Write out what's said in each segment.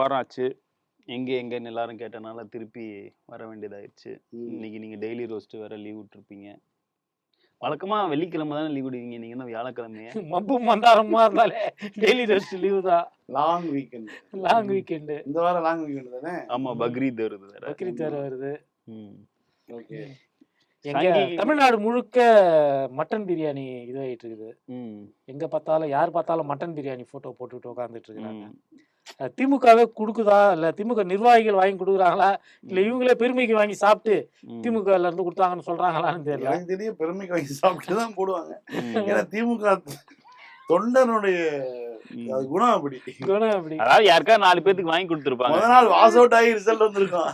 வாரம் ஆச்சு. எங்கே எங்கன்னு எல்லாரும் கேட்டனால திருப்பி வர வேண்டியதாயிருச்சு. இன்னைக்கு நீங்க டெய்லி ரோஸ்ட் வேற லீவ் விட்டுருப்பீங்க. வழக்கமா வெள்ளிக்கிழமை தானே லீவ் விடுவீங்க. நீங்க என்ன வியாழக்கிழமையே? மப்பு மந்தாரமா இருந்தாலே டெய்லி ரெஸ்ட் லீவு தான். Long weekend. Long weekend. இந்த வாரம் லாங் வீக்கெண்ட் தானே? ஆமா பக்ரீத் வருது வேற. பக்ரீத் வேற வருது. ம். ஓகே. எங்க தமிழ்நாடு முழுக்க மட்டன் பிரியாணி இதுவாயிட்டு இருக்குது. ம். எங்க பார்த்தாலும் யார் பார்த்தாலும் மட்டன் பிரியாணி போட்டோ போட்டுட்டு உட்காந்துட்டு இருக்காங்க திமுகவே கொடுக்குதா? இல்ல திமுக நிர்வாகிகள் வாங்கி கொடுக்குறாங்களா? இல்ல இவங்களே பெருமைக்கு வாங்கி சாப்பிட்டு ம். திமுகல இருந்து கொடுத்தாங்கன்னு சொல்றாங்களான்னு தெரியல. எனக்கு பெருமைக்கு வாங்கி சாப்பிட்டு தான் போடுவாங்க. ஏன்னா திமுக தொண்டனுடைய குணம் அப்படி குணம் அப்படி அதாவது யாருக்கா நாலு பேத்துக்கு வாங்கி கொடுத்துருப்பாங்க. முத நாள் வாஸ் அவுட் ஆகி ரிசல்ட் வந்திருக்கும்.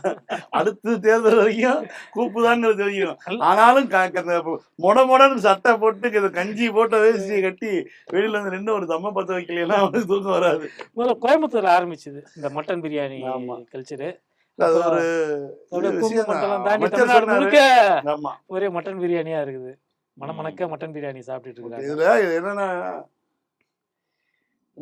அடுத்து தேர்தல் வரைக்கும் கூப்புதாங்கிறது தெரியும். ஆனாலும் மொட மொடன்னு சட்டை போட்டு இந்த கஞ்சி போட்ட வேஷ்டியை கட்டி வெளியில வந்து நின்று ஒரு தம்ம பத்த வைக்கலாம் அவனுக்கு தூக்கம் வராது. முதல்ல கோயம்புத்தூர்ல ஆரம்பிச்சது இந்த மட்டன் பிரியாணி ஆமா. கல்ச்சரு அது ஒரு மட்டன் பிரியாணியா இருக்குது. மணமணக்க மட்டன் பிரியாணி சாப்பிட்டுட்டு இருக்காங்க. இதுல இது என்னன்னா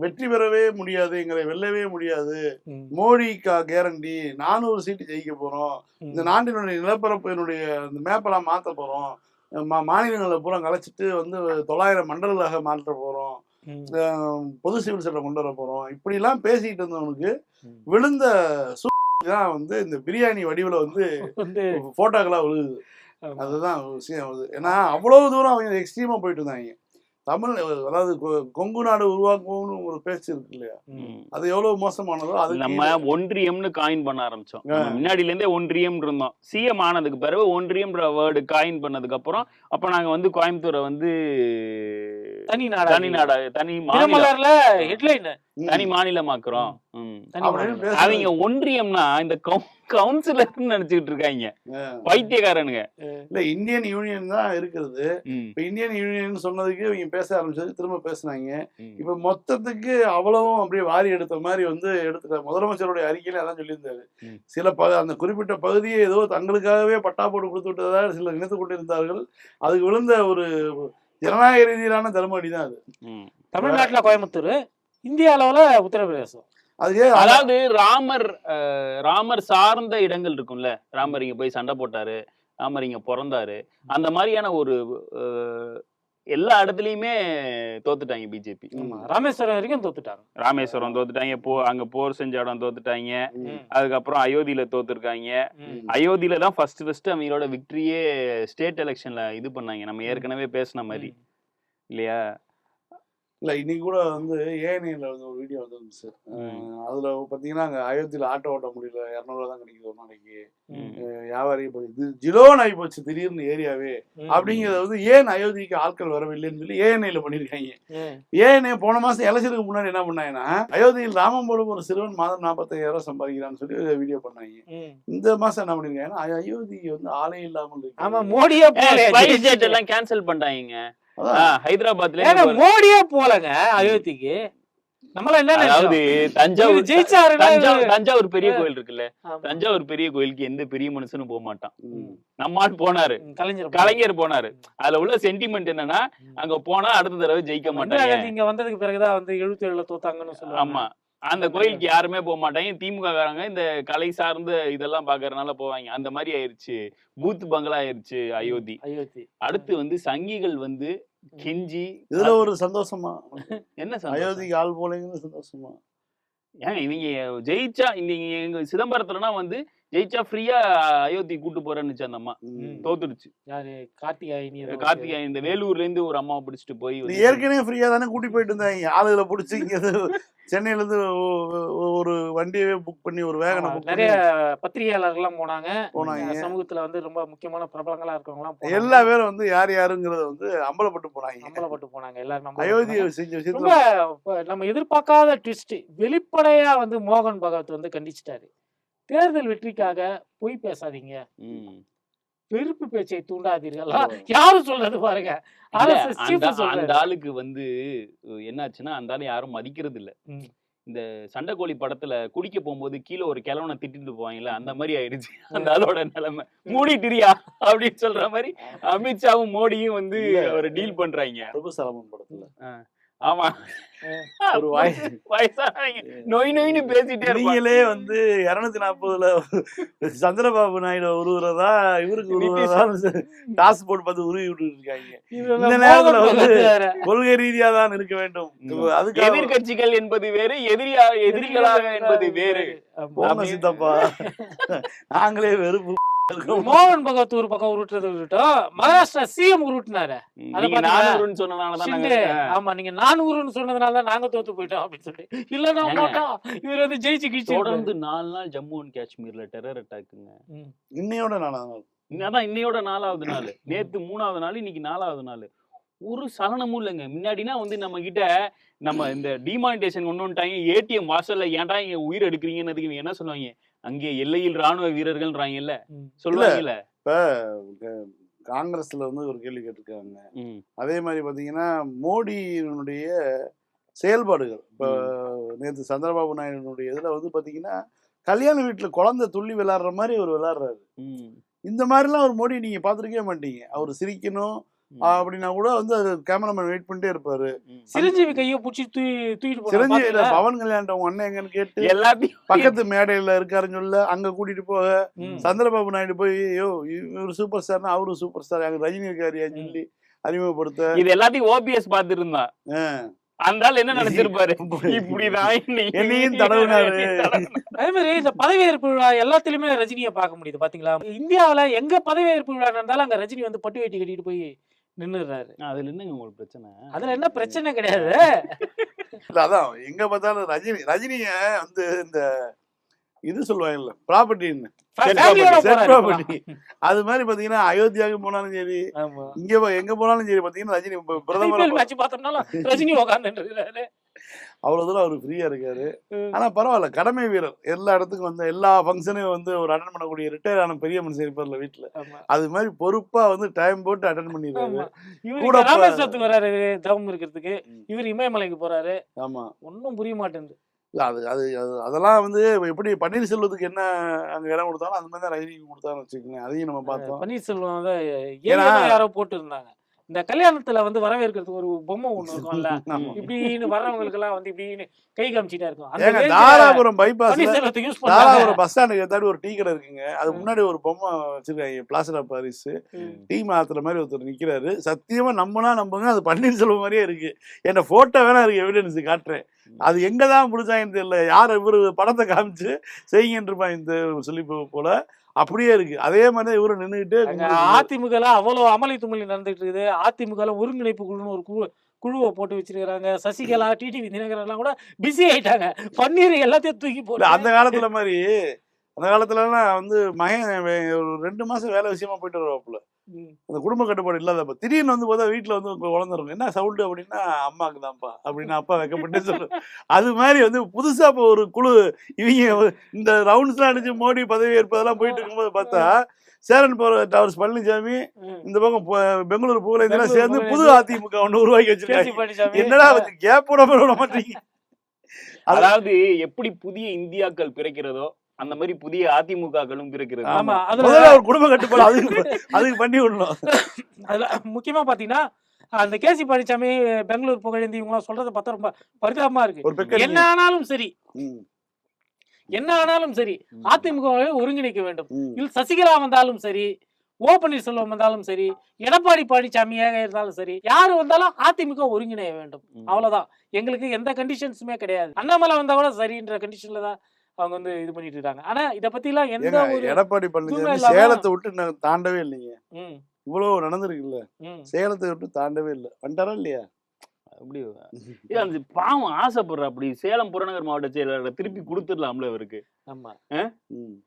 வெற்றி பெறவே முடியாது எங்களை வெல்லவே முடியாது. ம், மோடி கேரண்டி நானூறு சீட்டு ஜெயிக்க போறோம். இந்த நாட்டினுடைய நிலப்பரப்பினுடைய இந்த மேப்பெல்லாம் மாத்த போறோம். மா மாநிலங்களை பூரா கலைச்சிட்டு வந்து தொள்ளாயிரம் மண்டலங்களாக மாற்ற போறோம். பொது சிவில் சட்டம் கொண்டு வர போறோம். இப்படிலாம் பேசிக்கிட்டு இருந்தவனுக்கு. விழுந்த தான் வந்து இந்த பிரியாணி வடிவில் வந்து போட்டோக்களா விழுகுது. அதுதான் விஷயம். ஏன்னா அவ்வளவு தூரம் அவங்க எக்ஸ்ட்ரீமா போயிட்டு இருந்தாங்க. தமிழ் அதாவது கொங்கு நாடு உருவாக்குவோம்னு ஒரு பேச்சு இருக்கு இல்லையா. அது எவ்வளவு மோசமானதோ அது நம்ம ஒன்றியம்னு காயின் பண்ண ஆரம்பிச்சோம். முன்னாடில இருந்தே ஒன்றியம் இருந்தோம். சிஎம் ஆனதுக்கு பிறகு ஒன்றியம்ன்ற வேர்டு காயின் பண்ணதுக்கு அப்புறம் அப்ப நாங்க வந்து கோயம்புத்தூரை வந்து தனி நாடா தனி நாடா தனி மாநிலம் தினமலர்ல ஹெட்லைன் தனி மாநிலமாக்குறோம். அவங்க ஒன்றியம்னா இந்த கவுன்சிலர்னு நினைச்சுக்கிட்டு இருக்காங்க. பைத்தியக்காரனுங்க. இல்ல இந்தியன் யூனியன் தான் இருக்கிறது. இப்ப இந்தியன் யூனியன் சொன்னதுக்கு இவங்க பேச ஆரம்பிச்சது திரும்ப பேசுனாங்க. இப்ப மொத்தத்துக்கு அவ்வளவும் அப்படியே வாரி எடுத்த மாதிரி வந்து எடுத்துட்டாங்க முதலமைச்சருடைய அறிக்கையில அதான் சொல்லியிருந்தாரு. சில ப அந்த குறிப்பிட்ட பகுதியை ஏதோ தங்களுக்காகவே பட்டா போட்டு கொடுத்து விட்டதாக சிலர் நினைத்து கொண்டிருந்தார்கள். அதுக்கு விழுந்த ஒரு ஜனநாயக ரீதியிலான தர்மடி தான் அது. தமிழ்நாட்டுல கோயம்புத்தூர் இந்திய அளவுல உத்தரப்பிரதேசம். அதுக்கே அதாவது ராமர் ராமர் சார்ந்த இடங்கள் இருக்கும்ல. ராமர் இங்க போய் சண்டை போட்டாரு ராமர் இங்க பிறந்தாரு. அந்த மாதிரியான ஒரு எல்லா இடத்துலயுமே தோத்துட்டாங்க பிஜேபி ராமேஸ்வரம் வரைக்கும் தோத்துட்டாங்க. ராமேஸ்வரம் தோத்துட்டாங்க. போ அங்க போர் செஞ்ச இடம் தோத்துட்டாங்க. அதுக்கப்புறம் அயோத்தியில தோத்துருக்காங்க. அயோத்தியில தான் ஃபர்ஸ்ட் ஃபர்ஸ்ட் அவங்களோட விக்டரியே ஸ்டேட் எலெக்ஷன்ல இது பண்ணாங்க. நம்ம ஏற்கனவே பேசின மாதிரி. இல்லையா? இல்ல இன்னைக்கு கூட வந்து ஏஎன்ஐல வந்து ஒரு வீடியோ வந்துருந்துச்சு அஹ் அதுல பாத்தீங்கன்னா அங்க அயோத்தியில ஆட்டோ ஓட்ட முடியல இரநூறுவா தான் கிடைக்குது ஒரு நாளைக்கு. வியாபாரி இது ஜிலோன் ஆகி போச்சு திடீர்னு ஏரியாவே. அப்படிங்கறத வந்து ஏன் அயோத்திக்கு ஆட்கள் வரவில்லைன்னு சொல்லி ஏஎன்ஐல பண்ணிருக்காங்க. ஏஎன்ஐ போன மாசம் எலெக்ஷனுக்கு முன்னாடி என்ன பண்ணாங்கன்னா அயோத்தியில் ராமம் போடும் ஒரு சிறுவன் மாதம் நாற்பத்தையாயிரம் ரூபாய் சம்பாதிக்கிறான்னு சொல்லி வீடியோ பண்ணாங்க. இந்த மாசம் என்ன பண்ணிருக்காங்கன்னா அயோத்தி வந்து ஆளே இல்லாமல் இருக்கு ஆமா மோடியே கேன்சல் பண்ணிட்டாங்க அதான் ஹைதராபாத்ல மோடியே போலங்க அயோத்திக்கு. நம்மள என்ன அதாவது? தஞ்சாவூர் இவரு ஜெயிச்சாருன்னா தஞ்சாவூர் பெரிய. கோயில் இருக்குல்ல. தஞ்சாவூர் பெரிய கோயிலுக்கு எந்த பெரிய மனுஷனும் போக மாட்டான். ம். நம்மால் போனாரு. கலைஞர் கலைஞர் போனாரு. அதுல உள்ள சென்டிமெண்ட் என்னன்னா அங்க போனா அடுத்த தடவை ஜெயிக்க மாட்டாங்க. காந்தி இங்க வந்ததுக்கு பிறகுதான் வந்து எழுபத்தி ஏழுல தோத்தாங்கன்னு சொல்லுவாங்க. ஆமா. அந்த கோயிலுக்கு யாருமே போக மாட்டாங்க. திமுக காரங்க இந்த கலை சார்ந்த இதெல்லாம் பாக்குறதுனால போவாங்க. அந்த மாதிரி ஆயிருச்சு. பூத் பங்களா ஆயிருச்சு அயோத்தி. அயோத்தி. அடுத்து வந்து சங்கிகள் வந்து கெஞ்சி இதுல ஒரு சந்தோஷமா? என்ன சந்தோஷம்? அயோத்திக்கு ஆள் போலங்கிறது சந்தோஷமா? ஏங்க இவங்க ஜெயிச்சா இந்த எங்க சிதம்பரத்துலனா வந்து ஜெயிச்சா ஃப்ரீயா அயோத்தி கூட்டு போறேன்னுச்சு அந்த அம்மா. தோத்துடுச்சு. யாரு? கார்த்திகாயினி இந்த வேலூர்ல இருந்து ஒரு அம்மாவை பிடிச்சிட்டு போய் ஏற்கனவே ஃப்ரீயா தானே கூட்டி போயிட்டு இருந்தாங்க. ஆளுகளை பிடிச்சி இங்க இருந்து சென்னையில இருந்து ஒ- ஒ- ஒரு வண்டியவே புக் பண்ணி ஒரு வேகனை நிறைய பத்திரிகையாளர்கள்லாம் போனாங்க. போனாங்க. சமூகத்துல வந்து ரொம்ப முக்கியமான பிரபலங்களா இருக்கவங்க எல்லாம் எல்லா பேரும் வந்து யார் யாருங்கிறத வந்து அம்பலப்பட்டு போனாங்க. அம்பலப்பட்டு போனாங்க எல்லாரும் நம்ம அயோத்தியை செஞ்ச ரொம்ப விஷயத்துல நம்ம எதிர்பார்க்காத ட்விஸ்ட் வெளிப்படையா வந்து மோகன் பகவத் வந்து கண்டிச்சிட்டாரு. தேர்தல் வெற்றிக்காக பொய் பேசாதீங்க. வெறுப்பு பேச்சை தூண்டாதீர்கள்? யாரு சொல்றது பாருங்க. அந்த ஆளுக்கு வந்து என்னாச்சுன்னா அந்த ஆளு யாரும் மதிக்கிறது இல்ல. இந்த சண்டைக்கோழி படத்துல குடிக்க போகும்போது கீழே ஒரு கிழவனை திட்டிட்டு போவாங்கல்ல அந்த மாதிரி ஆயிடுச்சு. அந்த ஆளோட நிலைமை. மூடிட்டிரியா? அப்படின்னு சொல்ற மாதிரி அமித்ஷாவும் மோடியும் வந்து. ஒரு டீல் பண்றாங்க. பிரபு சலமன் படத்துல. ஆமா. ஒரு வாய் வயசானவங்க. நொய் நொய்னு பேசிட்டே நீங்களே வந்து இருநூத்தி நாற்பதுல சந்திரபாபு நாயுடு உருவுறதா இவருக்கு உருவுறதா டாஸ் போட்டு பார்த்து உருவி விட்டு இருக்காங்க இந்த நேரத்துல வந்து-. கொள்கை ரீதியா தான் இருக்க வேண்டும். ம். அதுக்காக எதிர்கட்சிகள் என்பது வேறு எதிரியா எதிரிகளாக என்பது வேறு. போங்க சித்தப்பா. நாங்களே வெறுப்பு. மோகன் பகவத் ஒரு பக்கம் உருட்டுறது விட்டுட்டோம் மகாராஷ்டிரா சிஎம் உருட்டுனாரு. ஆமா நீங்க நானூறுன்னு சொன்னதுனால தான் நாங்க தோத்து போயிட்டோம் அப்படின்னு சொல்லி. இல்லன்னா? மாட்டோம் இவர் வந்து ஜெயிச்சு கிழிச்சு தொடர்ந்து நாலு நாள் ஜம்மு அண்ட் காஷ்மீர்ல டெரர் அட்டாக்குங்க இன்னையோட நானா அதான் இன்னையோட நாலாவது நாள். நேத்து மூணாவது நாள் இன்னைக்கு நாலாவது நாள். ஒரு சலனமும் இல்லைங்க. முன்னாடினா வந்து நம்ம கிட்ட நம்ம இந்த டிமானிட்டேஷன் கொண்டு வந்துட்டாங்க. ஏடிஎம் வாசல்ல ஏன்டா இங்க உயிர் எடுக்கிறீங்கன்னதுக்கு இவங்க என்ன சொல்லுவாங்க? அங்கே எல்லையில் ராணுவ வீரர்கள்ன்றாங்கல்ல ம். சொல்லுவாங்கல்ல? காங்கிரஸ்ல வந்து ஒரு கேள்வி கேட்டிருக்காங்க. அதே மாதிரி பாத்தீங்கன்னா மோடியினுடைய செயல்பாடுகள் இப்போ நேற்று சந்திரபாபு நாயுடுனுடைய இதுல வந்து பாத்தீங்கன்னா கல்யாண வீட்டுல குழந்தை துள்ளி விளையாடுற மாதிரி அவர் விளையாடுறாரு. ம், இந்த மாதிரிலாம் ஒரு மோடி நீங்க பாத்திருக்கவே மாட்டீங்க. அவர் சிரிக்கணும் அப்படின்னா கூட வந்து அது கேமராமேன் வெயிட் பண்ணிட்டே இருப்பாரு. சிரஞ்சீவி கையை பிடிச்சி தூ தூக்கிட்டு சிரஞ்சீவி இல்ல, பவன் கல்யாணம் அண்ணன் எங்கன்னு கேட்டு எல்லாத்தையும் பக்கத்து மேடையில இருக்காருன்னு சொல்ல அங்க கூட்டிட்டு போக. சந்திரபாபு நாயுடு போய் ஐயோ இவர் சூப்பர் ஸ்டார்னா அவரும் சூப்பர் ஸ்டார் அங்க ரஜினி இருக்காரியான்னு சொல்லி அறிமுகப்படுத்த. இது எல்லாத்தையும் ஓபிஎஸ் பார்த்துட்டு இருந்தான். அந்த என்ன நினைச்சிருப்பாரு இப்படிதான். என்னையும் தடவுனாரு. அதே மாதிரி இந்த பதவியேற்பு விழா எல்லாத்துலயுமே ரஜினியை பார்க்க முடியுது பாத்தீங்களா? இந்தியாவுல எங்க பதவியேற்பு விழா நடந்தாலும் அங்க ரஜினி வந்து பட்டு வேட்டி கட்டிட்டு போய் நின்னுறாரு. அதுல என்னங்க உங்களுக்கு பிரச்சனை. அதுல என்ன பிரச்சனை கிடையாது. இல்ல அதான் எங்க பார்த்தாலும் ரஜினி ரஜினிய வந்து இந்த இது சொல்லுவாங்கல்ல ப்ராப்பர்ட்டின்னு அது மாதிரி பாத்தீங்கன்னா அயோத்தியாவுக்கு போனாலும் சரி இங்க போ- எங்க போனாலும் சரி பாத்தீங்கன்னா ரஜினி பிரதமர் ரஜினி உட்காந்துட்டு அவ்வளவு தூரம் அவர் ஃப்ரீயா இருக்காரு. ம். ஆனா பரவாயில்ல கடமை வீரர். எல்லா இடத்துக்கும் வந்து எல்லா ஃபங்க்ஷனையும் வந்து ஒரு அட்டன் பண்ணக்கூடிய ரிட்டையர் ஆன பெரிய மனுஷன் இருப்பார்ல வீட்டுல அது மாதிரி பொறுப்பா வந்து டைம் போட்டு அட்டன் பண்ணிடுறாரு. கூட ராமேஸ்வரத்துக்கு வராரு தவம் இருக்கிறதுக்கு. இவர் இமயமலைக்கு போறாரு. ஆமா. ஒன்னும் புரிய மாட்டேங்குது. இல்ல அது அது அது- அதெல்லாம் வந்து எப்படி பன்னீர்செல்வத்துக்கு என்ன அங்க இடம் கொடுத்தாலும் அந்த மாதிரி தான் ரஜினிக்கு கொடுத்தான்னு வச்சுக்கோங்க அதையும் நம்ம பார்த்தோம். பன்னீர்செல்வம் ஏன் யாரோ போட்டு இருந்தாங்க இந்த கல்யாணத்துல வந்து வரவேற்கிறதுக்கு ஒரு பொம்மை ஒண்ணு இருக்கும்ல. இப்படின்னு வர்றவங்களுக்கு எல்லாம் வந்து இப்படின்னு கை காமிச்சிட்டா இருக்கும். தாராபுரம் பன்னீர்செல்வத்தை யூஸ் தாராபுரம் பஸ் ஸ்டாண்டுக்கு ஏத்தாடி ஒரு டீ கடை இருக்குங்க. அது முன்னாடி ஒரு பொம்மை வச்சிருக்காங்க பிளாஸ்டர் ஆஃப் பாரிஸ் டீ மாத்துற மாதிரி ஒருத்தர் நிக்கிறாரு. சத்தியமா நம்பினா நம்புங்க அது பன்னீர்செல்வம் மாதிரியே இருக்கு. என்ன போட்டோ வேணா இருக்கு எவிடன்ஸ் காட்டுறேன். அது எங்க தான் பிடிச்சாங்கன்னு தெரியல. யார் இவரு படத்தை காமிச்சு செய்யுங்கன்னு இருப்பாங்க இந்த சொல்லி போல. அப்படியே இருக்கு. அதே மாதிரி தான் இவரு நின்றுகிட்டு அதிமுக ல அவ்வளவு அமளி துமளி நடந்துட்டு இருக்குது. அதிமுக ஒருங்கிணைப்பு குழுன்னு ஒரு குழு குழுவை போட்டு வச்சிருக்காங்க சசிகலா டிடிவி தினகரன் எல்லாம் கூட பிஸி ஆயிட்டாங்க. பன்னீர் எல்லாத்தையும் தூக்கி போட்டு அந்த காலத்துல மாதிரி அந்த காலத்துலலாம் வந்து மகன் ஒரு ரெண்டு மாசம் வேலை விஷயமா போயிட்டு வருவாப்புல. அந்த குடும்ப கட்டுப்பாடு இல்லாதப்ப திடீர்னு வந்து பார்த்தா வீட்டுல வந்து குழந்தை இருக்கும் என்ன சவுண்டு? அப்படின்னா அம்மாக்கு தான்ப்பா அப்படின்னு அப்பா வைக்கப்பட்டு சொல்லு அது மாதிரி வந்து புதுசா இப்போ ஒரு குழு இவங்க இந்த ரவுண்ட்ஸ்லாம் அடிச்சு மோடி பதவி ஏற்பதெல்லாம் போயிட்டு இருக்கும்போது பார்த்தா சேரன் போற டவர்ஸ் பழனிசாமி. இந்த பக்கம் பெங்களூர் புகழேந்திலாம் பெங்களூர் சேர்ந்து புது. அதிமுக ஒண்ணு உருவாக்கி கேசி வச்சிருக்காங்க என்னடா கேப் விட மாட்டீங்க. அது- அதாவது எப்படி புதிய இந்தியாக்கள் பிறக்கிறதோ அந்த மாதிரி புதிய அதிமுககளும் பிறக்கிறது. ஆமா அதுல ஒரு குடும்ப கட்டுப்பாடு அதுக்கு அதுக்கு பண்ணி விடணும். அதுல முக்கியமா பாத்தீங்கன்னா அந்த கேசி பழனிசாமி பெங்களூர் புகழேந்தி இவங்க சொல்றத பார்த்தா ரொம்ப பரிதாபமா இருக்கு. என்ன ஆனாலும் சரி. என்ன ஆனாலும் சரி அதிமுக ஒருங்கிணைக்க வேண்டும். ம். இல்ல சசிகலா வந்தாலும் சரி ஓ பன்னீர்செல்வம் வந்தாலும் சரி எடப்பாடி பழனிசாமியாக இருந்தாலும் சரி யாரு வந்தாலும் அதிமுக ஒருங்கிணைய வேண்டும். அவ்வளவுதான். எங்களுக்கு எந்த கண்டிஷன்ஸுமே கிடையாது. அண்ணாமலை வந்தா கூட சரின்ற கண்டிஷன்ல தான் அவங்க வந்து இது பண்ணிட்டு இருக்காங்க. ஆனா இத பத்தி எல்லாம் எந்த ஒரு எடப்பாடி பழனிசாமி சேலத்தை விட்டு தாண்டவே இல்லைங்க. ம், இவ்வளவு நடந்திருக்குல்ல. சேலத்தை விட்டு தாண்டவே இல்லை. வந்துட்டாரா இல்லையா? அப்படி அந்த பாவம் ஆசைப்படுற அப்படி. சேலம் புறநகர் மாவட்ட செயலாளர் திருப்பி கொடுத்துடலாம்ல அவருக்கு ஆமா.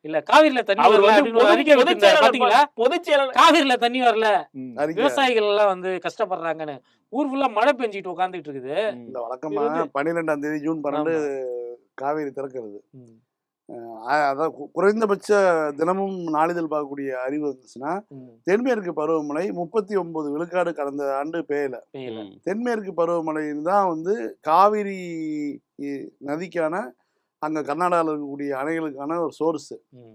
இல்ல காவிரில தண்ணி அவர் வரல பாத்தீங்களா? பொதுச் செயலாளர் காவிரில தண்ணி வரல. விவசாயிகள் எல்லாம் வந்து கஷ்டப்படுறாங்கன்னு. ஊர் ஃபுல்லா மழை பெஞ்சிட்டு உட்காந்துட்டு இருக்குது. இந்த வழக்கமா பன்னிரெண்டாம் தேதி ஜூன் பன்னெண்டு காவேரி திறக்கிறது. அதான் குறைந்தபட்ச தினமும் நாளிதழ் பார்க்கக்கூடிய அறிவு இருந்துச்சுன்னா. தென்மேற்கு பருவமழை முப்பத்தி ஒன்பது விழுக்காடு கடந்த ஆண்டு பெய்யல. தென்மேற்கு பருவமழை தான் வந்து காவிரி நதிக்கான அங்க கர்நாடகாவில் இருக்கக்கூடிய அணைகளுக்கான ஒரு சோர்ஸ்.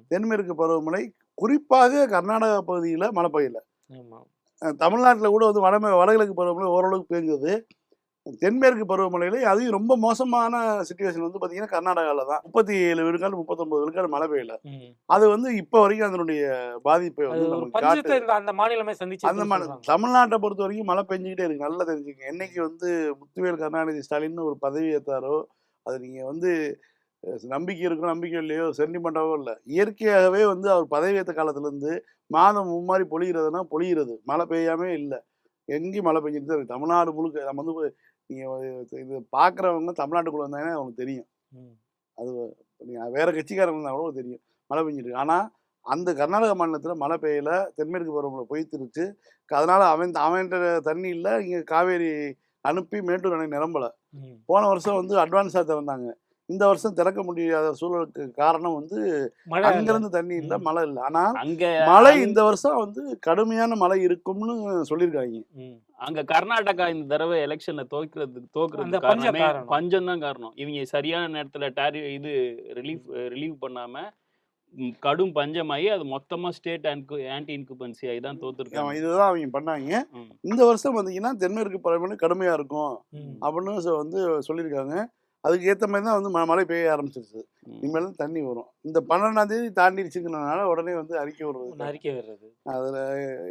தென்மேற்கு பருவமழை குறிப்பாக கர்நாடகா பகுதியில் மழை பெய்யல. ஆமா. தமிழ்நாட்டில் கூட வந்து வடமே வடகிழக்கு பருவமழை ஓரளவுக்கு பெஞ்சது தென்மேற்கு பருவமழையில அதுவும் ரொம்ப மோசமான சுச்சுவேஷன் வந்து பாத்தீங்கன்னா கர்நாடகாவில் தான். முப்பத்தி ஏழு விழுக்காடு முப்பத்தொன்பது விழுக்காடு மழை பெய்யல. அது வந்து இப்போ வரைக்கும் அதனுடைய பாதிப்பை வந்து நமக்கு அந்த மாநிலமே சந்திச்சு அந்த மாதிரி தமிழ்நாட்டை பொறுத்த வரைக்கும் மழை பெஞ்சுக்கிட்டே இருக்கு. நல்லா தெரிஞ்சுக்கங்க என்னைக்கு வந்து முத்துவேல் கருணாநிதி ஸ்டாலின் ஒரு பதவி ஏத்தாரோ அது நீங்க வந்து நம்பிக்கை இருக்கும் நம்பிக்கை இல்லையோ சென்டிமெண்டாவோ இல்லை. இயற்கையாகவே வந்து அவர் பதவி ஏற்ற காலத்துல இருந்து மாதம் மும்மாரி பொழிகிறதுனா பொழிகிறது மழை பெய்யாமே இல்லை. எங்கேயும் மழை பெஞ்சிட்டு தான் இருக்கு. தமிழ்நாடு முழுக்க நம்ம வந்து நீங்க இது பார்க்குறவங்க தமிழ்நாட்டுக்குள்ள வந்தாங்கன்னா அவங்களுக்கு தெரியும். அது நீங்க வேற கட்சிக்காரங்க இருந்தால் கூட தெரியும். மழை பெஞ்சிட்டு இருக்கு. ஆனால் அந்த கர்நாடக மாநிலத்தில் மழை பெய்யல தென்மேற்கு பருவமழை பொய்த்திருச்சு. அதனால அவன் அவன்கிட்ட தண்ணி இல்லை இங்கே காவேரி அனுப்பி மேட்டூர் அணை நிரம்பல. போன வருஷம் வந்து அட்வான்ஸாக திறந்தாங்க. இந்த வருஷம் திறக்க முடியாத சூழலுக்கு காரணம் வந்து. அங்கிருந்து தண்ணி இல்லை. மழை இல்லை ஆனால் அங்க மழை இந்த வருஷம் வந்து கடுமையான மழை இருக்கும்னு சொல்லியிருக்காங்க ம். அங்க கர்நாடகா இந்த தடவை எலெக்ஷன்ல தோக்கிறதுக்கு பஞ்சம் காரணமே. பஞ்சம் தான் காரணம் இவங்க சரியான நேரத்துல டாரி இது ரிலீஃப் ரிலீவ் பண்ணாம கடும் பஞ்சமாகி அது மொத்தமா ஸ்டேட் ஆன்டி இன்குபன்சி ஆகி தான் தோத்துருக்காங்க இதுதான் அவங்க பண்ணாங்க. இந்த வருஷம் பார்த்தீங்கன்னா தென்மேற்கு பருவமழை கடுமையா இருக்கும். அப்படின்னு வந்து சொல்லியிருக்காங்க அதுக்கு ஏற்ற மாதிரி தான் வந்து ம- மழை பெய்ய ஆரம்பிச்சிருச்சு. இனிமேல் தான் தண்ணி வரும் இந்த பன்னெண்டாம் தேதி தாண்டிடுச்சுங்கிறனால உடனே வந்து அறிக்கை வருது அறிக்கை வர்றது அதுல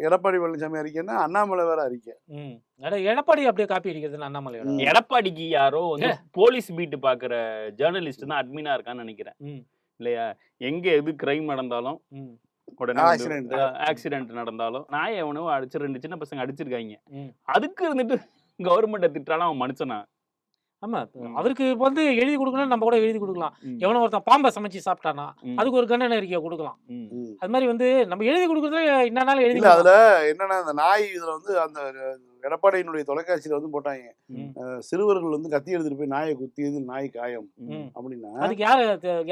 எடப்பாடி பழனிசாமி அறிக்கைன்னா அண்ணாமலை வேற அறிக்கை ம். அட எடப்பாடி அப்படியே காப்பி அடிக்கிறது அண்ணாமலையோட ம். எடப்பாடிக்கு யாரோ வந்து போலீஸ் பீட் பாக்குற ஜேர்னலிஸ்ட் தான் அட்மினா இருக்கான்னு நினைக்கிறேன் ம். இல்லையா எங்க எது கிரைம் நடந்தாலும் ம். உடனே Accident. ஆக்சிடென்ட் நடந்தாலும் நாய் எவனோ அடிச்சு ரெண்டு சின்ன பசங்க அடிச்சிருக்காங்க. அதுக்கு இருந்துட்டு கவர்மெண்ட்டை திட்டாலும் அவன் மனுஷனா ஆமா. அவருக்கு இப்ப வந்து எழுதி கொடுக்கணும் நம்ம கூட எழுதி கொடுக்கலாம். எவனோ ஒருத்தன் பாம்பை சமைச்சு சாப்பிட்டானா. அதுக்கு ஒரு கண்டன அறிக்கையை கொடுக்கலாம். அது மாதிரி வந்து நம்ம எழுதி கொடுக்கறதுல என்னன்னாலும் எழுதி இல்ல அதுல. என்னன்னா அந்த நாய் இதுல வந்து அந்த எடப்பாடியினுடைய தொலைக்காட்சியில வந்து போட்டாங்க சிறுவர்கள் வந்து கத்தி எடுத்துட்டு போய் நாயை குத்தியது நாய் காயம். அப்படின்னா அதுக்கு யாரு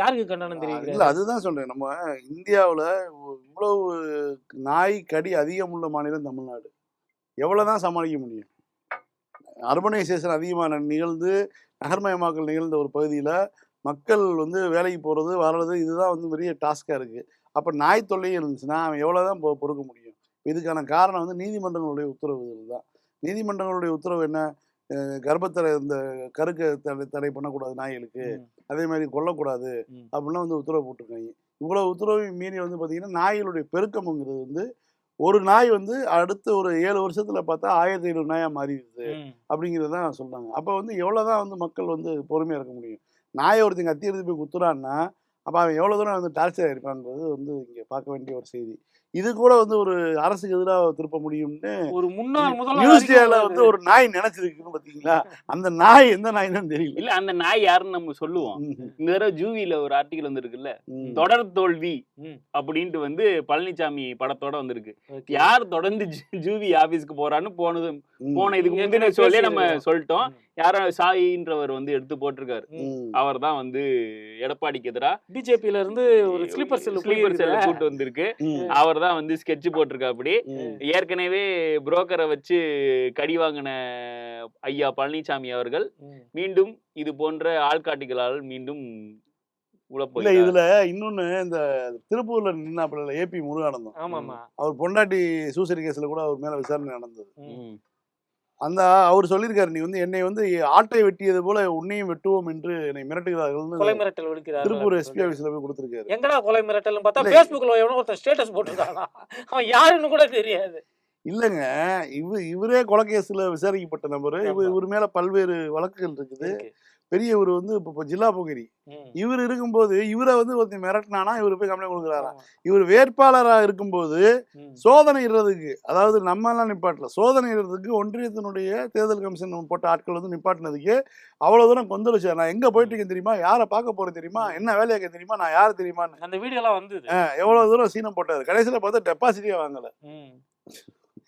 யாருக்கு கண்டனம் இல்ல தெரிவிக்கிறாரு அதுதான் சொல்றேன் நம்ம இந்தியாவுல இவ்வளவு நாய் கடி அதிகம் உள்ள மாநிலம் தமிழ்நாடு எவ்வளவுதான் சமாளிக்க முடியும் அர்பனைசேஷன் அதிகமாக நிகழ்ந்து நகர்மயமாக்கல் நிகழ்ந்த ஒரு பகுதியில் மக்கள் வந்து வேலைக்கு போகிறது வர்றது இதுதான் வந்து பெரிய டாஸ்காக இருக்குது அப்போ நாய் தொல்லையும் இருந்துச்சுன்னா அவன் எவ்வளோ தான் பொ பொறுக்க முடியும்? இதுக்கான காரணம் வந்து நீதிமன்றங்களுடைய உத்தரவுகள் தான் நீதிமன்றங்களுடைய உத்தரவு என்ன? கர்ப்பத்தடை இந்த கருக்க தடை தடை பண்ணக்கூடாது நாய்களுக்கு. அதே மாதிரி கொல்லக்கூடாது ம். அப்படிலாம் வந்து உத்தரவு போட்டிருக்காங்க. இவ்வளோ உத்தரவையும் மீறி வந்து பார்த்தீங்கன்னா நாய்களுடைய பெருக்கம்ங்கிறது வந்து ஒரு நாய் வந்து அடுத்த ஒரு ஏழு வருஷத்துல பார்த்தா ஆயிரத்தி ஐநூறு நாயா மாறிடுது. அப்படிங்கிறது தான் சொல்றாங்க. அப்போ வந்து எவ்வளோதான் வந்து மக்கள் வந்து பொறுமையா இருக்க முடியும்? நாயை ஒருத்தன் கத்தி எடுத்து போய் குத்துறான்னா அப்போ அவன் எவ்வளோ தூரம் வந்து டார்ச்சர் இருப்பாங்கிறது வந்து இங்கே பார்க்க வேண்டிய ஒரு செய்தி. இது கூட வந்து ஒரு அரசுக்கு எதிராக திருப்ப முடியும்னு ஒரு முன்னாள் முதல்வர். வந்து ஒரு நாய் நினைச்சிருக்குன்னு பார்த்தீங்களா அந்த நாய் எந்த நாய் தான் தெரியல இல்ல அந்த நாய் யாருன்னு நம்ம சொல்லுவோம் இந்த தடவை ஜூவில ஒரு ஆர்டிகல் வந்திருக்குல்ல. தொடர் தோல்வி. அப்படின்ட்டு வந்து பழனிசாமி படத்தோட வந்திருக்கு. யார் தொடர்ந்து ஜூ- ஜூவி ஆபீஸ்க்கு போறான்னு போனது. போன இதுக்கு முந்தின சொல்லி நம்ம. சொல்லிட்டோம். யாரோ சாயின்றவர் வந்து எடுத்து போட்டிருக்காரு. அவர் தான் வந்து எடப்பாடிக்கு எதிரா பிஜேபியில இருந்து ஒரு ஸ்லீப்பர் செல் ஸ்லீப்பர் செல் கூட்டு வந்திருக்கு. அவர் தான் வந்து ஸ்கெட்ச் போட்டிருக்காப்படி. ஏற்கனவே புரோக்கரை வச்சு கடி வாங்கின ஐயா பழனிசாமி அவர்கள் மீண்டும் இது போன்ற ஆள்காட்டிகளால் மீண்டும் இல்ல உழப்ப இதுல இன்னொன்னு இந்த திருப்பூர்ல நின்னாப்புல ஏபி முருகானந்தம். ஆமாமா அவர் பொண்டாட்டி சூசரி கேஸ்ல கூட அவர் மேல விசாரணை நடந்தது. அந்த அவர் சொல்லியிருக்காரு நீ வந்து என்னை வந்து ஆட்டை வெட்டியது போல உன்னையும் வெட்டுவோம் என்று என்னை கொலை மிரட்டுகிறார்கள் மிரட்டல் விடுக்கிறார் திருப்பூர் எஸ்பி ஆபீஸ்ல போய் கொடுத்திருக்காரு. எங்கடா கொலை மிரட்டல்னு பார்த்தா. ஃபேஸ்புக்ல எவனோ ஒருத்தன் ஸ்டேட்டஸ் போட்டிருக்காங்க அவன் யாருன்னு கூட தெரியாது. இல்லங்க. இவ இவரே கொலை கேஸ்ல விசாரிக்கப்பட்ட நபர். இவர். இவர் மேல பல்வேறு வழக்குகள் இருக்குது. இருக்கு. பெரிய இவர் வந்து இப்போ ஜில்லா போகிரி. ம். இவர் இருக்கும்போது இவரை வந்து ஒருத்தன் மிரட்டினானா இவர் போய் கம்ப்ளைண்ட் கொடுக்குறாரா. இவர் வேட்பாளரா இருக்கும்போது. சோதனை இடுறதுக்கு அதாவது நம்ம எல்லாம் நிப்பாட்டல சோதனை இடுறதுக்கு ஒன்றியத்தினுடைய தேர்தல் கமிஷன் போட்ட ஆட்கள் வந்து நிப்பாட்டினதுக்கு அவ்வளவு தூரம் கொந்தளிச்சு நான் எங்க போயிட்டு இருக்கேன் தெரியுமா? யாரை பார்க்க போறேன் தெரியுமா? என்ன வேலையாக்க தெரியுமா? நான் யார் தெரியுமான்னு. அந்த வீடியோ எல்லாம் வந்தது. அஹ் எவ்வளவு தூரம் சீனம் போட்டாரு. கடைசியில பார்த்தா டெபாசிட்டே வாங்கல.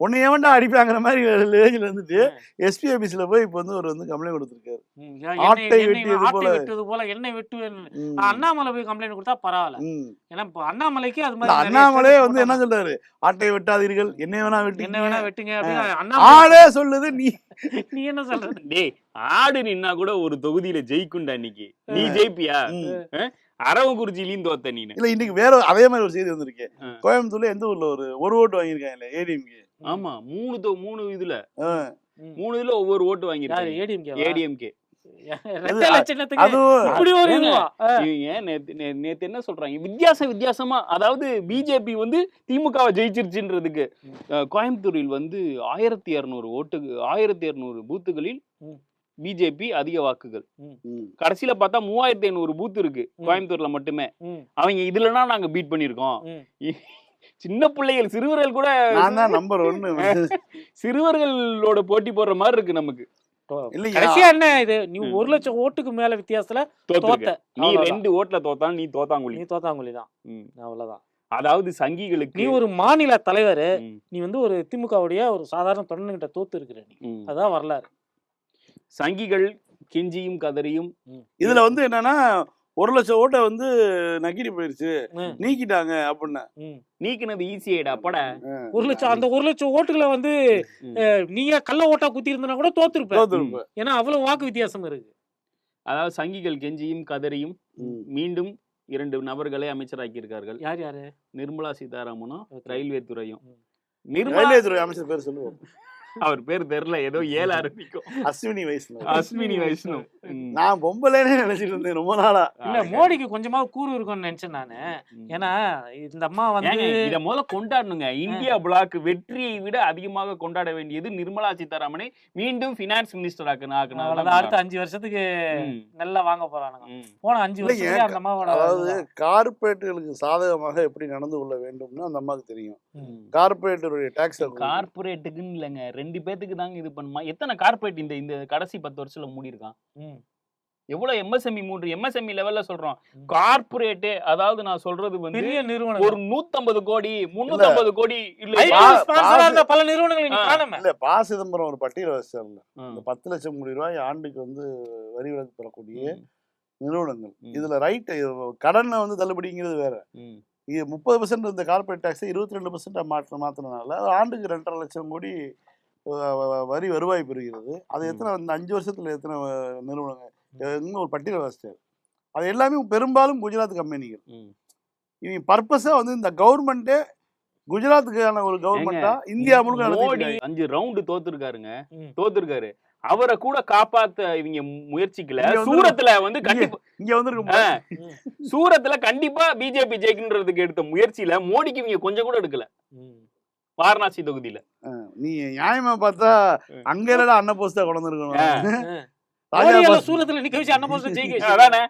உன்னை ஏவன்டா அடிப்பாங்கிற மாதிரி லேஜில் இருந்துட்டு எஸ்பி ஆபீஸ்ல போய் இப்போ வந்து அவர் வந்து கம்ப்ளைண்ட் கொடுத்துருக்காரு. ஆட்டை வெட்டியது போல. வெட்டுவது போல எண்ணெய் வெட்டுவேன் ம். அண்ணாமலை போய் கம்ப்ளைண்ட் கொடுத்தா பரவாயில்ல. ஏன்னா இப்போ அண்ணாமலைக்கு அது இல்ல, மாதிரி அண்ணாமலே வந்து என்ன. சொல்றாரு? ஆட்டை வெட்டாதீர்கள் என்ன வேணா என்ன வெட்டி வேணா வெட்டுங்க ஆளே சொல்லுது நீ நீ என்ன சொல்றது? டேய் ஆடு நின்னா கூட ஒரு தொகுதியில ஜெயிக்குண்டா இன்னைக்கு. நீ ஜெயிப்பியா? ம். அரவக்குறிச்சியிலையும் தோத்த நீனு. இல்ல இன்னைக்கு வேற அதே மாதிரி ஒரு செய்தி வந்திருக்கு. ஆ. கோயம்புத்தூர்ல எந்த ஊர்ல ஒரு ஒரு ஓட்டு வாங்கியிருக்காங்க ஏடிஎம்கே ஆமா மூணு மூணு இதுல. மூணு இதுல ஒவ்வொரு ஓட்டு யாரு வாங்கியிருக்காங்க ஏடிஎம்கே ஏடிஎம்கே நேத்து என்ன சொல்றாங்க? வித்தியாச வித்தியாசமா அதாவது பிஜேபி வந்து திமுகவை ஜெயிச்சிருச்சுன்றதுக்கு கோயம்புத்தூரில் வந்து ஆயிரத்தி இருநூறு ஓட்டு ஆயிரத்தி இருநூறு பூத்துகளில். பிஜேபி அதிக வாக்குகள். கடைசியில பார்த்தா மூவாயிரத்தி ஐநூறு பூத் இருக்கு. கோயம்புத்தூர்ல மட்டுமே. அவங்க இதுலனா நாங்க பீட் பண்ணிருக்கோம். சின்ன பிள்ளைகள் சிறுவர்கள் கூட நான் தான் நம்பர் ஒன்னு சிறுவர்களோட போட்டி போடுற மாதிரி இருக்கு நமக்கு. கடைசியா என்ன இது? நீ. ஒரு லட்சம் ஓட்டுக்கு மேல வித்தியாசத்துல. தோத்த. நீ. ரெண்டு ஓட்டுல தோத்தான் நீ தோத்தாங்குழி. நீ தோத்தாங்குழி தான். அவ்வளவுதான். அதாவது சங்கிகளுக்கு நீ ஒரு மாநில தலைவர் நீ வந்து ஒரு திமுகவுடைய ஒரு சாதாரண தொண்டன்கிட்ட தோத்து இருக்கிற நீ. அதான் வரலாறு. சங்கிகள் கெஞ்சியும் கதறியும். இதுல வந்து என்னன்னா ஒரு லட்சம் ஓட்டை வந்து நக்கிட்டு போயிருச்சு. நீக்கிட்டாங்க அப்படின்னு. நீக்கினது ஈஸியடா பட ஒரு லட்சம் அந்த ஒரு லட்சம் ஓட்டுகளை வந்து நீங்க கள்ள ஓட்டா குத்தி இருந்தா கூட தோத்துருப்ப. ஏன்னா அவ்வளவு வாக்கு வித்தியாசம் இருக்கு. அதாவது சங்கிகள் கெஞ்சியும் கதறியும். மீண்டும் இரண்டு நபர்களை அமைச்சராக்கியிருக்கார்கள். யார் யாரு? நிர்மலா சீதாராமனும். ரயில்வே துறையும். நிர்மலா அமைச்சர் பேர் சொல்லுவோம். அவர் பேர் தெரியல ஏதோ ஏழு ஆரம்பிக்கும் அஸ்வினி வைஷ்ணவ். அஸ்வினி வைஷ்ணவ். நான் பொம்பளைனே நினைச்சிட்டு இருந்தேன் ரொம்ப நாளா. இல்ல மோடிக்கு கொஞ்சமா கூறு இருக்கும்னு நினைச்சேன் நானு. ஏன்னா இந்த அம்மா வந்து இத முதல்ல கொண்டாடணுங்க. இந்தியா பிளாக் வெற்றியை விட அதிகமாக கொண்டாட வேண்டியது நிர்மலா சீதாராமனை மீண்டும் பினான்ஸ் மினிஸ்டர் அவ்வளவுதான் அடுத்த அஞ்சு வருஷத்துக்கு நல்லா வாங்க போறானுங்க. போன அஞ்சு வருஷத்துக்கு அந்த அம்மாவோட அதாவது கார்பரேட்டுகளுக்கு சாதகமாக எப்படி நடந்து கொள்ள வேண்டும்னு அந்த அம்மாவுக்கு தெரியும். கார்பரேட்டருடைய டாக்ஸ் கார்பரேட்டுக்குன்னு இல்லைங்க ரெண்டு பேத்துக்கு தாங்க இது பண்ணுமா எத்தனை கார்பரேட் இந்த இந்த கடைசி பத்து வருஷத்துல மூடி இருக்கான் ம். எவ்வளவு எம்எஸ்எம்இ மூன்று எம்எஸ்எம்இ லெவல்ல சொல்றோம். கார்பரேட்டே அதாவது நான் சொல்றது வந்து பெரிய நிறுவனம் ஒரு நூத்தம்பது கோடி முன்னூத்தம்பது கோடி இல்ல பல நிறுவனங்களை நீ ஆ. காணாம இல்ல ப சிதம்பரம் ஒரு பட்டியல வச்சார்ல ம். இந்த பத்து லட்சம் கோடி ரூபாய் ஆண்டுக்கு வந்து வரி விலக்கு பெறக்கூடிய. நிறுவனங்கள். இதுல ரைட் கடனை வந்து தள்ளுபடிங்கிறது வேற முப்பது பர்சன்ட் இந்த கார்பரேட் டாக்ஸ் இருபத்தி ரெண்டு பர்சன்ட் மாற்ற மாத்தினால ஆண்டுக்கு ரெண்டரை லட்சம் கோடி வரி வருவாய் பெறுகிறது. அது. எத்தனை இந்த அஞ்சு வருஷத்துல எத்தனை நிறுவனங்கள் ஒரு பட்டியல வச்சிட்டாரு. அது எல்லாமே பெரும்பாலும் குஜராத் கம்பெனிகள். இவங்க பர்பஸா வந்து இந்த கவர்மெண்ட்டே குஜராத்துக்கான ஒரு கவர்மெண்டா இந்தியா முழுக்க அஞ்சு ரவுண்டு தோத்துருக்காருங்க. தோத்துருக்காரு. அவரை கூட காப்பாத்த இவங்க முயற்சிக்கல. சூரத்துல வந்து கண்டிப்பா இங்க வந்திருக்கும் சூரத்துல கண்டிப்பா பிஜேபி ஜெயிக்கின்றதுக்கு எடுத்த முயற்சியில மோடிக்கு இவங்க கொஞ்சம் கூட எடுக்கல. வாரணாசி தொகுதியில. நீ நியாயமா பார்த்தா. அங்க இல்லடா அண்ணன் போஸ்டா போஸ்ட் சூரத்துல நிக்க வச்சு அண்ணன் போஸ்ட் ஜெயிக்க அதானே?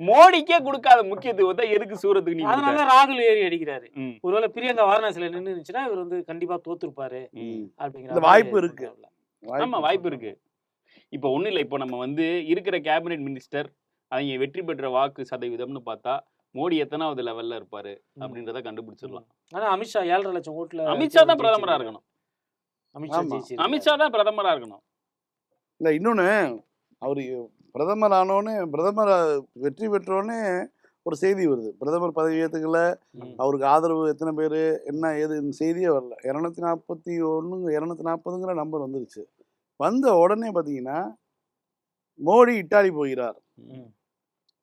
மோடிக்கே கொடுக்காத முக்கியத்துவத்தை எதுக்கு சூரத்துக்கு நீ? அதனால ராகுல் ஏறி அடிக்கிறாரு. ஒருவேளை பிரியங்கா வாரணாசியில நின்று இருந்துச்சுன்னா இவர் வந்து கண்டிப்பா தோத்துருப்பாரு. அப்படிங்கிற வாய்ப்பு இருக்கு. ஆமா வாய்ப்பு இருக்கு. இப்ப ஒண்ணு இல்ல இப்போ நம்ம வந்து இருக்கிற கேபினெட் மினிஸ்டர் அவங்க வெற்றி பெற்ற வாக்கு சதவீதம்னு பார்த்தா மோடி எத்தனாவது லெவல்ல இருப்பாரு அப்படின்றத கண்டுபிடிச்சிடலாம். ஆனா அமித்ஷா ஏழரை லட்சம் ஓட்டுல அமித்ஷா தான் பிரதமரா இருக்கணும். அமித்ஷா. அமித்ஷா தான் பிரதமரா இருக்கணும். இல்ல இன்னொன்னு அவரு பிரதமர் ஆனோன்னு பிரதமர் வெற்றி பெற்றோன்னே ஒரு செய்தி வருது. பிரதமர் பதவி ஏத்துக்கல ம். அவருக்கு ஆதரவு எத்தனை பேர் என்ன ஏது இந்த செய்தியே வரல. இரநூத்தி நாற்பத்தி ஒன்று இரநூத்தி நாற்பதுங்கிற நம்பர் வந்துருச்சு. வந்த உடனே பார்த்தீங்கன்னா மோடி இட்டாலி போகிறார்.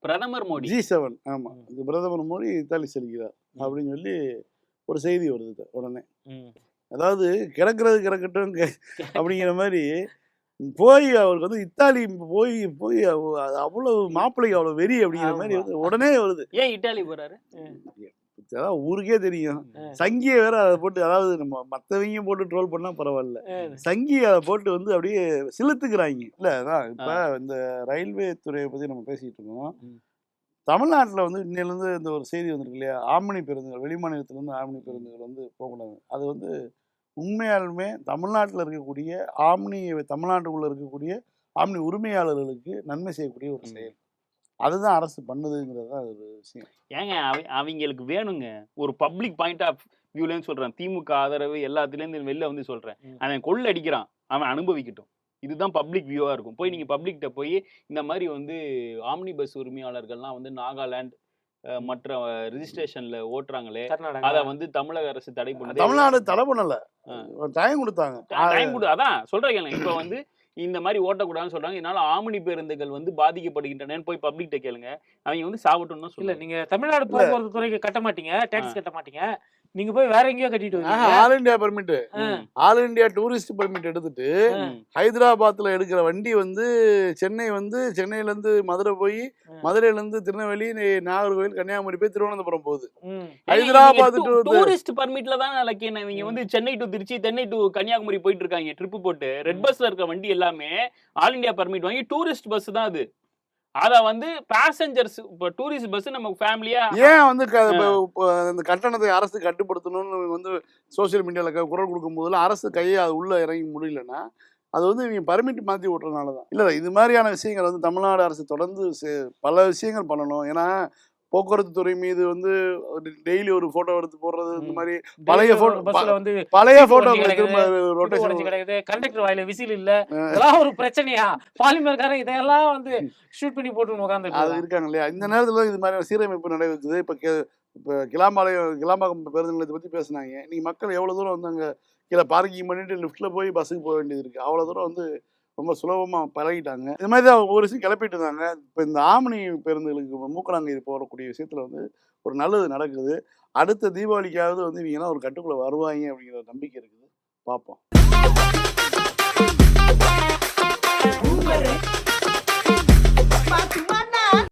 பிரதமர் மோடி. ஜி செவன் ஆமா. ம். இது பிரதமர் மோடி இத்தாலி செல்கிறார். அப்படின்னு சொல்லி ஒரு செய்தி வருது உடனே. அதாவது கிடக்கிறது கிடக்கட்டும் அப்படிங்கிற மாதிரி போய் அவருக்கு வந்து இத்தாலி போய் போய் அவ்வளவு மாப்பிள்ளைக்கு அவ்வளவு வெறி அப்படிங்கிற மாதிரி உடனே வருது. ஏன் இட்டாலி போறாரு? அதாவது ஊருக்கே தெரியும். சங்கியை வேற அதை போட்டு அதாவது நம்ம மற்றவங்க போட்டு ட்ரோல் பண்ணா பரவாயில்ல. ஆ. சங்கி அதை போட்டு வந்து அப்படியே சிலுத்துக்கிறாங்க. இல்ல அதான் இப்ப இந்த ரயில்வே துறையை பத்தி நம்ம பேசிட்டு இருக்கோம். தமிழ்நாட்டுல வந்து இன்னிலிருந்து இந்த ஒரு செய்தி வந்திருக்கு இல்லையா? ஆம்னி பேருந்துகள் வெளிமாநிலத்துல இருந்து ஆம்னி பேருந்துகள் வந்து போகக்கூடாது. அது வந்து உண்மையாலுமே தமிழ்நாட்டில் இருக்கக்கூடிய ஆம்னி தமிழ்நாட்டுக்குள்ள இருக்கக்கூடிய ஆம்னி உரிமையாளர்களுக்கு நன்மை செய்யக்கூடிய ஒரு. செயல். அதுதான் அரசு பண்ணுதுங்கிறது தான் ஒரு விஷயம். ஏங்க அவ- அவங்களுக்கு வேணுங்க. ஒரு பப்ளிக் பாயிண்ட் ஆஃப் வியூலன்னு சொல்றேன். திமுக ஆதரவு எல்லாத்துலேருந்து வெளில வந்து சொல்றேன். அவன் கொள்ள அடிக்கிறான். அவன் அனுபவிக்கட்டும். இதுதான் பப்ளிக் வியூவா இருக்கும். போய் நீங்க பப்ளிக்கிட்ட போய் இந்த மாதிரி வந்து ஆம்னி பஸ் உரிமையாளர்கள்லாம் வந்து நாகாலாந்து மற்ற ரிஜிஸ்ட்ரேஷன்ல ஓட்டுறாங்களே அத வந்து தமிழக அரசு தடை பண்ணுது. தமிழ்நாடு தடை பண்ணல. டைம் கொடுத்தாங்க. டைம் கொடு அதான் சொல்றேன் இப்ப வந்து இந்த மாதிரி ஓட்டக்கூடாதுன்னு சொல்றாங்க. இதனால ஆம்னி பேருந்துகள் வந்து பாதிக்கப்படுகின்றன போய் பப்ளிக்கிட்ட கேளுங்க. அவங்க வந்து இல்ல சொல்லுங்க நீங்க தமிழ்நாடு போக்குவரத்து துறைக்கு கட்ட மாட்டீங்க. டாக்ஸ் கட்ட மாட்டீங்க. நீங்க போய் வேற எங்கேயோ கட்டிட்டு வரீங்க all India permit all India tourist permit எடுத்துட்டு. ஹைதராபாத்ல எடுக்கிற வண்டி வந்து சென்னை வந்து சென்னையில இருந்து மதுரை போய். மதுரையில இருந்து திருநெல்வேலி நாகர்கோவில் கன்னியாகுமரி போய் திருவனந்தபுரம் போகுது. ஹைதராபாத் டூரிஸ்ட் பர்மிட்ல தான் லக்கியன் இவங்க வந்து சென்னை டு திருச்சி சென்னை டு கன்னியாகுமரி போயிட்டு இருக்காங்க. ட்ரிப் போட்டு. ரெட் பஸ்ல இருக்க வண்டி எல்லாமே ஆல் இந்தியா பர்மிட் வாங்கி டூரிஸ்ட் பஸ் தான் அது. அத வந்து பேசஞ்சர்ஸ் இப்போ டூரிஸ்ட் பஸ் நம்ம ஃபேமிலியா ஏன் வந்து இந்த கட்டணத்தை அரசு கட்டுப்படுத்தணும்னு வந்து சோசியல் மீடியால குரல் கொடுக்கும் போதெல்லாம் அரசு கையை அது உள்ள இறங்கி முடியலன்னா அது வந்து இவங்க பர்மிட் மாற்றி விட்டுறதுனால தான் இல்லை இது மாதிரியான விஷயங்கள் வந்து தமிழ்நாடு அரசு தொடர்ந்து பல விஷயங்கள் பண்ணணும். ஏன்னா போக்குவரத்து துறை மீது வந்து டெய்லி ஒரு போட்டோ எடுத்து போடுறது இந்த. மாதிரி பழைய பஸ்ல வந்து பழைய போட்டோ கிடக்குது கண்டக்டர் வாயில விசில் இல்ல இதெல்லாம் ஒரு பிரச்சனையா? பாலிமர்காரன் இதெல்லாம் வந்து ஷூட் பண்ணி போட்டு அது உட்காந்துட்டு இருக்காங்க இல்லையா? இந்த நேரத்துல இது மாதிரி சீரமைப்பு நடைபெறுது இப்போ இப்போ கிளாம்பாளையம் கிளாம்பாக்கம் பேருந்து நிலையத்தை பற்றி பேசுனாங்க. இன்னைக்கு மக்கள் எவ்வளோ தூரம் வந்து அங்கே கீழே பார்க்கிங் பண்ணிட்டு லிஃப்ட்டில் போய் பஸ்ஸுக்கு போக வேண்டியது இருக்குது அவ்வளோ தூரம் வந்து ரொம்ப சுலபமாக பழகிட்டாங்க. இது மாதிரி தான் ஒவ்வொரு விஷயம் கிளப்பிட்டு இருந்தாங்க. இப்போ இந்த ஆமணி பேருந்துகளுக்கு மூக்கணாங்கயிறு போகக்கூடிய விஷயத்தில் வந்து ஒரு நல்லது நடக்குது. அடுத்த தீபாவளிக்காவது வந்து இவங்கன்னா ஒரு கட்டுக்குள்ளே வருவாங்க அப்படிங்கிற நம்பிக்கை இருக்குது. பார்ப்போம் Batu?